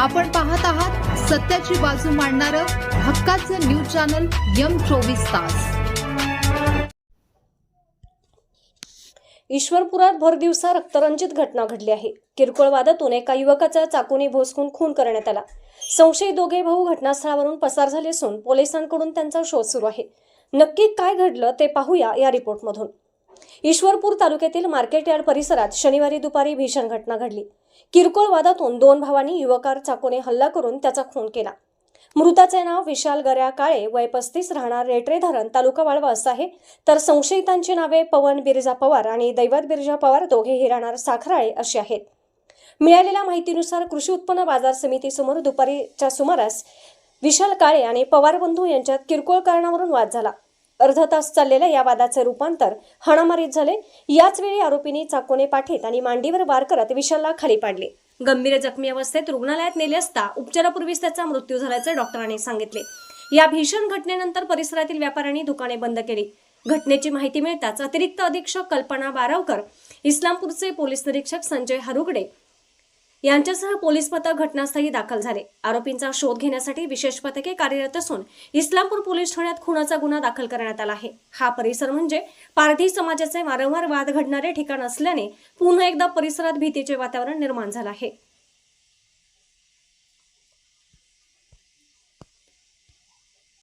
आपण पाहत आहात सत्याची बाजू मांडणारं हक्काचं न्यूज चॅनल यम चोवीस तास. ईश्वरपुरात भर दिवसा रक्तरंजित घटना घडली आहे. किरकोळ वादातून एका युवकाचा चाकूने भोसकून खून करण्यात आला. संशयित दोघे भाऊ घटनास्थळावरून पसार झाले असून पोलिसांकडून त्यांचा शोध सुरू आहे. नक्की काय घडलं ते पाहूया या रिपोर्टमधून. ईश्वरपूर तालुक्यातील मार्केट यार्ड परिसरात शनिवारी दुपारी भीषण घटना घडली. किरकोळ वादातून दोन भावांनी युवकार चाकूने हल्ला करून त्याचा खून केला. मृताचे नाव विशाल गऱ्या काळे वय पस्तीस राहणार रेटरे धरण तालुका वाळवा असं आहे. तर संशयितांची नावे पवन बिरजा पवार आणि दैवत बिरजा पवार दोघेही राहणार साखराळे अशी आहेत. मिळालेल्या माहितीनुसार कृषी उत्पन्न बाजार समितीसमोर दुपारीच्या सुमारास विशाल काळे आणि पवार बंधू यांच्यात किरकोळ कारणावरून वाद झाला. अर्धा तास चाललेल्या या वादाचे रूपांतर हाणामारीत झाले. याच वेळी आरोपींनी चाकूने पाठीत आणि मांडीवर वार करत विशालला खाली पाडले. गंभीर जखमी अवस्थेत रुग्णालयात नेले असता उपचारापूर्वीच त्याचा मृत्यू झाल्याचे डॉक्टरांनी सांगितले. या भीषण घटनेनंतर परिसरातील व्यापाऱ्यांनी दुकाने बंद केली. घटनेची माहिती मिळताच अतिरिक्त अधीक्षक कल्पना बारावकर इस्लामपूरचे पोलीस निरीक्षक संजय हरुगडे यांच्यासह पोलीस पथक घटनास्थळी दाखल झाले. आरोपींचा शोध घेण्यासाठी विशेष पथके कार्यरत असून इस्लामपूर पोलीस ठाण्यात खुनाचा गुन्हा दाखल करण्यात आला आहे. हा परिसर म्हणजे पारधी समाजाचे वारंवार वाद घडणारे ठिकाण असल्याने पुन्हा एकदा परिसरात भीतीचे वातावरण निर्माण झालं आहे.